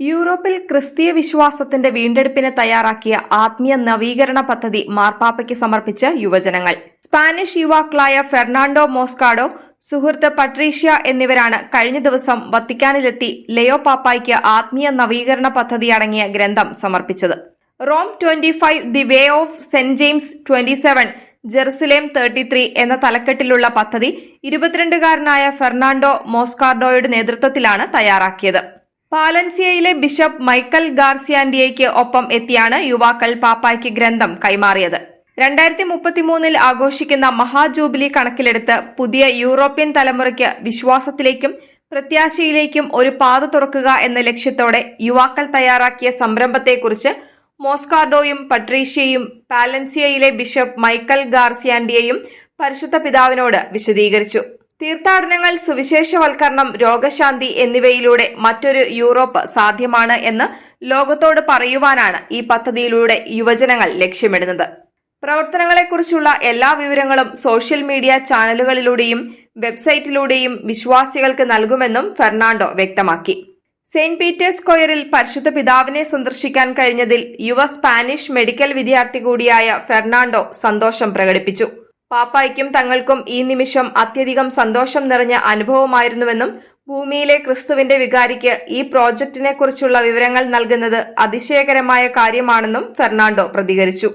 യൂറോപ്പിൽ ക്രിസ്തീയ വിശ്വാസത്തിന്റെ വീണ്ടെടുപ്പിന് തയ്യാറാക്കിയ ആത്മീയ നവീകരണ പദ്ധതി മാർപ്പാപ്പയ്ക്ക് സമർപ്പിച്ച യുവജനങ്ങൾ. സ്പാനിഷ് യുവാക്കളായ ഫെർണാണ്ടോ മോസ്കാഡോ സുഹൃത്ത് പട്രീഷ്യ എന്നിവരാണ് കഴിഞ്ഞ ദിവസം വത്തിക്കാനിലെത്തി ലയോ പാപ്പായ്ക്ക് ആത്മീയ നവീകരണ പദ്ധതി അടങ്ങിയ ഗ്രന്ഥം സമർപ്പിച്ചത്. Rome twenty five the way of Saint James twenty seven Jerusalem thirty three എന്ന തലക്കെട്ടിലുള്ള പദ്ധതി ഇരുപത്തിരണ്ടുകാരനായ ഫെർണാണ്ടോ മോസ്കാർഡോയുടെ നേതൃത്വത്തിലാണ് തയ്യാറാക്കിയത്. പാലൻസിയയിലെ ബിഷപ്പ് മൈക്കൽ ഗാർസിയാൻഡിയയ്ക്ക് ഒപ്പം എത്തിയാണ് യുവാക്കൾ പാപ്പായ്ക്ക് ഗ്രന്ഥം കൈമാറിയത്. രണ്ടായിരത്തി മുപ്പത്തിമൂന്നിൽ ആഘോഷിക്കുന്ന മഹാജൂബിലി കണക്കിലെടുത്ത് പുതിയ യൂറോപ്യൻ തലമുറയ്ക്ക് വിശ്വാസത്തിലേക്കും പ്രത്യാശയിലേക്കും ഒരു പാത തുറക്കുക എന്ന ലക്ഷ്യത്തോടെ യുവാക്കൾ തയ്യാറാക്കിയ സംരംഭത്തെക്കുറിച്ച് മോസ്കാർഡോയും പട്രീഷ്യയും പാലൻസിയയിലെ ബിഷപ്പ് മൈക്കൽ ഗാർസിയാൻഡിയയും പരിശുദ്ധ പിതാവിനോട് വിശദീകരിച്ചു. തീർത്ഥാടനങ്ങൾ സുവിശേഷവൽക്കരണം രോഗശാന്തി എന്നിവയിലൂടെ മറ്റൊരു യൂറോപ്പ് സാധ്യമാണ് എന്ന് ലോകത്തോട് പറയുവാനാണ് ഈ പദ്ധതിയിലൂടെ യുവജനങ്ങൾ ലക്ഷ്യമിടുന്നത്. പ്രവർത്തനങ്ങളെക്കുറിച്ചുള്ള എല്ലാ വിവരങ്ങളും സോഷ്യൽ മീഡിയ ചാനലുകളിലൂടെയും വെബ്സൈറ്റിലൂടെയും വിശ്വാസികൾക്ക് നൽകുമെന്നും ഫെർണാണ്ടോ വ്യക്തമാക്കി. സെയിന്റ് പീറ്റേഴ്സ് സ്ക്വയറിൽ പരിശുദ്ധ പിതാവിനെ സന്ദർശിക്കാൻ കഴിഞ്ഞതിൽ യുവ സ്പാനിഷ് മെഡിക്കൽ വിദ്യാർത്ഥി കൂടിയായ ഫെർണാണ്ടോ സന്തോഷം പ്രകടിപ്പിച്ചു. പാപ്പായ്ക്കും തങ്ങൾക്കും ഈ നിമിഷം അത്യധികം സന്തോഷം നിറഞ്ഞ അനുഭവമായിരുന്നുവെന്നും ഭൂമിയിലെ ക്രിസ്തുവിന്റെ വികാരിക്ക് ഈ പ്രോജക്റ്റിനെ കുറിച്ചുള്ള വിവരങ്ങൾ നൽകുന്നത് അതിശയകരമായ കാര്യമാണെന്നും ഫെർണാണ്ടോ പ്രതികരിച്ചു.